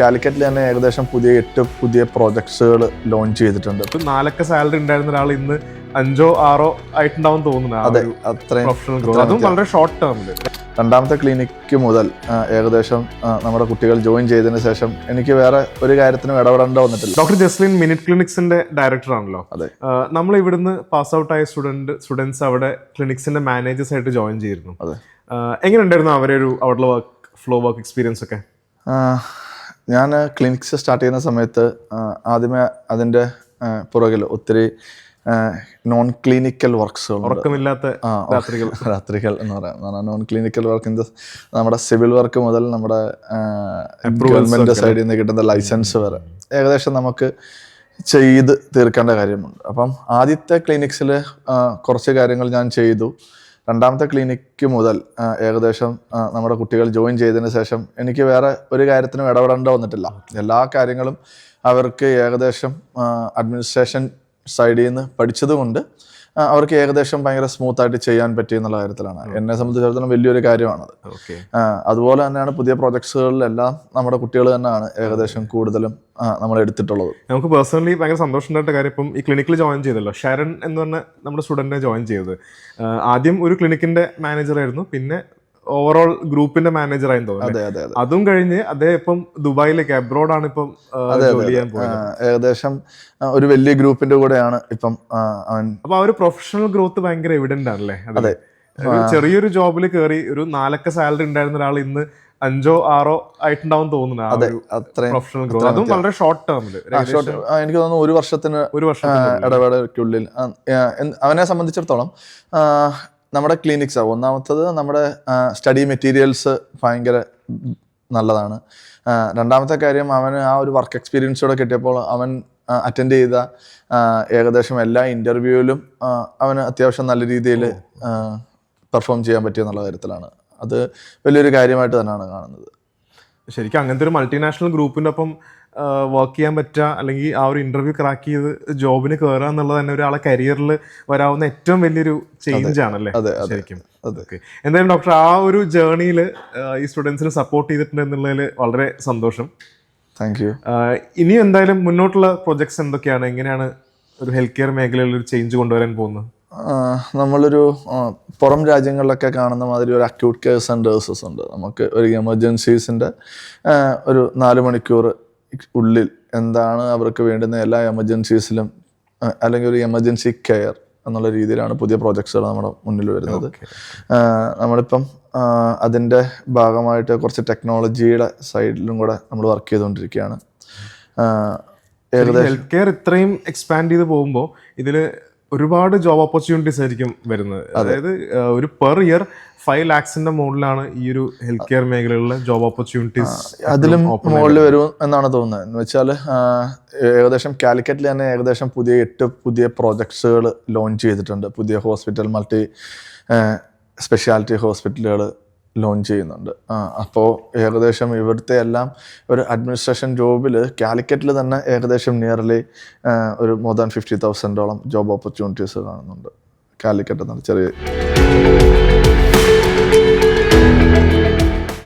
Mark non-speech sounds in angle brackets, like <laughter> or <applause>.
കാലിക്കറ്റിൽ തന്നെ ഏകദേശം പുതിയ എട്ട് പുതിയ പ്രോജക്ട്സുകൾ ലോഞ്ച് ചെയ്തിട്ടുണ്ട്. ഇപ്പൊ നാലൊക്കെ സാലറി ഉണ്ടായിരുന്ന ഒരാൾ ഇന്ന് അഞ്ചോ ആറോ ആയിട്ടുണ്ടാവും തോന്നുന്നു അതെ അത്രയും അതും വളരെ ഷോർട്ട് ടേമിൽ രണ്ടാമത്തെ ക്ലിനിക്ക് മുതൽ ഏകദേശം നമ്മുടെ കുട്ടികൾ ജോയിൻ ചെയ്തതിന് ശേഷം എനിക്ക് വേറെ ഒരു കാര്യത്തിനും ഇടപെടേണ്ട വന്നിട്ടില്ല. ഡോക്ടർ ജസ്ലിൻ മിനിറ്റ് ക്ലിനിക്സിന്റെ ഡയറക്ടർ ആണല്ലോ. അതെ. നമ്മൾ ഇവിടുന്ന് പാസ് ഔട്ട് ആയ സ്റ്റുഡന്റ് സ്റ്റുഡൻസ് അവിടെ ക്ലിനിക്സിന്റെ മാനേജേഴ്സ് ആയിട്ട് ജോയിൻ ചെയ്തിരുന്നു. അതെ. എങ്ങനെ എങ്ങനെയുണ്ടായിരുന്നു അവരെ ഒരു അവിടെ വർക്ക് ഫ്ലോ വർക്ക് എക്സ്പീരിയൻസ് ഒക്കെ? ഞാൻ ക്ലിനിക്സ് സ്റ്റാർട്ട് ചെയ്യുന്ന സമയത്ത് ആദ്യമേ അതിന്റെ പുറകിൽ ഒത്തിരി നോൺ ക്ലിനിക്കൽ വർക്ക്സുകൾ ഉറക്കമില്ലാത്ത രാത്രികൾ. <laughs> രാത്രികൾ എന്ന് പറയാം. നോൺ ക്ലിനിക്കൽ വർക്ക് ഇൻ നമ്മുടെ സിവിൽ വർക്ക് മുതൽ നമ്മുടെ ഗവൺമെന്റ് സൈഡിൽ നിന്ന് കിട്ടുന്ന ലൈസൻസ് വരെ. ഏകദേശം നമുക്ക് ചെയ്ത് തീർക്കേണ്ട കാര്യമുണ്ട്. അപ്പം ആദ്യത്തെ ക്ലിനിക്സിൽ കുറച്ച് കാര്യങ്ങൾ ഞാൻ ചെയ്തു. രണ്ടാമത്തെ ക്ലിനിക്ക് മുതൽ ഏകദേശം നമ്മുടെ കുട്ടികൾ ജോയിൻ ചെയ്തതിന് ശേഷം എനിക്ക് വേറെ ഒരു കാര്യത്തിനും ഇടപെടേണ്ട വന്നിട്ടില്ല. എല്ലാ കാര്യങ്ങളും അവർക്ക് ഏകദേശം അഡ്മിനിസ്ട്രേഷൻ സൈഡിൽ നിന്ന് പഠിച്ചതുകൊണ്ട് അവർക്ക് ഏകദേശം ഭയങ്കര സ്മൂത്ത് ആയിട്ട് ചെയ്യാൻ പറ്റി എന്നുള്ള കാര്യത്തിലാണ്. എന്നെ സംബന്ധിച്ചിടത്തോളം വലിയൊരു കാര്യമാണത്. അതുപോലെ തന്നെയാണ് പുതിയ പ്രോജക്ട്സുകളിലെല്ലാം നമ്മുടെ കുട്ടികൾ തന്നെയാണ് ഏകദേശം കൂടുതലും നമ്മൾ എടുത്തിട്ടുള്ളത്. നമുക്ക് പേഴ്സണലി ഭയങ്കര സന്തോഷമുണ്ടായിട്ട് കാര്യം ഇപ്പം ഈ ക്ലിനിക്കിൽ ജോയിൻ ചെയ്തല്ലോ. ഷരൺ എന്ന് പറഞ്ഞ നമ്മുടെ സ്റ്റുഡന്റിനെ ജോയിൻ ചെയ്തത്. ആദ്യം ഒരു ക്ലിനിക്കിന്റെ മാനേജർ ആയിരുന്നു. പിന്നെ ഓവറോൾ ഗ്രൂപ്പിന്റെ മാനേജർ ആയി തോന്നുന്നു അതെ കഴിഞ്ഞ് അദ്ദേഹം ഇപ്പം ദുബായിലേക്ക് അബ്രോഡ് ആണ് ഇപ്പം ഏകദേശം ഒരു വലിയ ഗ്രൂപ്പിന്റെ കൂടെയാണ് ഇപ്പം അവൻ അപ്പൊ ആ ഒരു പ്രൊഫഷണൽ ഗ്രോത്ത് ഭയങ്കര എവിഡന്റ് ആണല്ലേ? അതെ. ചെറിയൊരു ജോബിൽ കയറി ഒരു നാലക്ക സാലറി ഉണ്ടായിരുന്ന ഒരാൾ ഇന്ന് അഞ്ചോ ആറോ ആയിട്ടുണ്ടാവും തോന്നുന്നു അതെ ഒരു അത്രയും പ്രൊഫഷണൽ ഗ്രോത്ത് അതും വളരെ ഷോർട്ട് ടേമിൽ എനിക്ക് തോന്നുന്നു ഒരു വർഷത്തിന് ഒരു വർഷം ഇടവേളയ്ക്കുള്ളിൽ അവനെ സംബന്ധിച്ചിടത്തോളം നമ്മുടെ ക്ലിനിക്സ് ഒന്നാമത്തത് നമ്മുടെ സ്റ്റഡി മെറ്റീരിയൽസ് ഭയങ്കര നല്ലതാണ്. രണ്ടാമത്തെ കാര്യം അവന് ആ ഒരു വർക്ക് എക്സ്പീരിയൻസോടെ കിട്ടിയപ്പോൾ അവൻ അറ്റൻഡ് ചെയ്ത ഏകദേശം എല്ലാ ഇന്റർവ്യൂവിലും അവന് അത്യാവശ്യം നല്ല രീതിയിൽ പെർഫോം ചെയ്യാൻ പറ്റിയ എന്നുള്ള കാര്യത്തിലാണ്. അത് വലിയൊരു കാര്യമായിട്ട് തന്നെയാണ് കാണുന്നത്. ശരിക്കും അങ്ങനത്തെ ഒരു മൾട്ടിനാഷണൽ ഗ്രൂപ്പിന്റെ ഒപ്പം വർക്ക് ചെയ്യാൻ പറ്റുക അല്ലെങ്കിൽ ആ ഒരു ഇന്റർവ്യൂ ക്രാക്ക് ചെയ്ത് ജോബിന് കയറുക എന്നുള്ളത് തന്നെ ഒരാളെ കരിയറിൽ വരാവുന്ന ഏറ്റവും വലിയൊരു ചേഞ്ച് ആണല്ലേ? ശരിക്കും. ഓക്കെ എന്തായാലും ഡോക്ടർ ആ ഒരു ജേർണിയിൽ ഈ സ്റ്റുഡൻസിന് സപ്പോർട്ട് ചെയ്തിട്ടുണ്ട് എന്നുള്ളതിൽ വളരെ സന്തോഷം. താങ്ക് യു ഇനി ഇനിയും എന്തായാലും മുന്നോട്ടുള്ള പ്രൊജക്ട്സ് എന്തൊക്കെയാണ്? എങ്ങനെയാണ് ഒരു ഹെൽത്ത് കെയർ മേഖലയിൽ ഒരു ചേഞ്ച് കൊണ്ടുവരാൻ പോകുന്നത്? നമ്മളൊരു പുറം രാജ്യങ്ങളിലൊക്കെ കാണുന്ന മാതിരി ഒരു അക്യൂട്ട് കെയർ സെന്റേഴ്സസ് ഉണ്ട്. നമുക്ക് ഒരു എമർജൻസീസിന്റെ ഒരു നാല് മണിക്കൂർ ഉള്ളിൽ എന്താണ് അവർക്ക് വേണ്ടുന്ന എല്ലാ എമർജൻസീസിലും അല്ലെങ്കിൽ ഒരു എമർജൻസി കെയർ എന്നുള്ള രീതിയിലാണ് പുതിയ പ്രോജക്ട്സുകൾ നമ്മുടെ മുന്നിൽ വരുന്നത്. നമ്മളിപ്പം അതിന്റെ ഭാഗമായിട്ട് കുറച്ച് ടെക്നോളജിയുടെ സൈഡിലും കൂടെ നമ്മൾ വർക്ക് ചെയ്തുകൊണ്ടിരിക്കുകയാണ്. ഏകദേശം ഹെൽത്ത് കെയർ ഇത്രയും എക്സ്പാൻഡ് ചെയ്ത് പോകുമ്പോൾ ഇതിൽ ഒരുപാട് ജോബ് ഓപ്പർച്യൂണിറ്റീസ് ആയിരിക്കും വരുന്നത്. അതായത് ഒരു പെർ ഇയർ ഫൈവ് ലാക്സിന്റെ മുകളിലാണ് ഈ ഒരു ഹെൽത്ത് കെയർ മേഖലയിലുള്ള ജോബ് ഓപ്പർച്യൂണിറ്റീസ് അതിലും മുകളിൽ വരും എന്നാണ് തോന്നുന്നത്. എന്ന് വെച്ചാൽ ഏകദേശം കാലിക്കറ്റിൽ തന്നെ ഏകദേശം പുതിയ എട്ട് പുതിയ പ്രോജക്ട്സുകൾ ലോഞ്ച് ചെയ്തിട്ടുണ്ട്. പുതിയ ഹോസ്പിറ്റൽ മൾട്ടി സ്പെഷ്യാലിറ്റി ഹോസ്പിറ്റലുകൾ ലോഞ്ച് ചെയ്യുന്നുണ്ട്. അപ്പോൾ ഏകദേശം ഇവിടുത്തെ എല്ലാം ഒരു അഡ്മിനിസ്ട്രേഷൻ ജോബിൽ കാലിക്കറ്റിൽ തന്നെ ഏകദേശം നിയർലി ഒരു മോർ ദാൻ ഫിഫ്റ്റി തൗസൻഡോളം ജോബ് ഓപ്പർച്യൂണിറ്റീസ് കാണുന്നുണ്ട്. കാലിക്കറ്റ് എന്നുള്ള ചെറിയ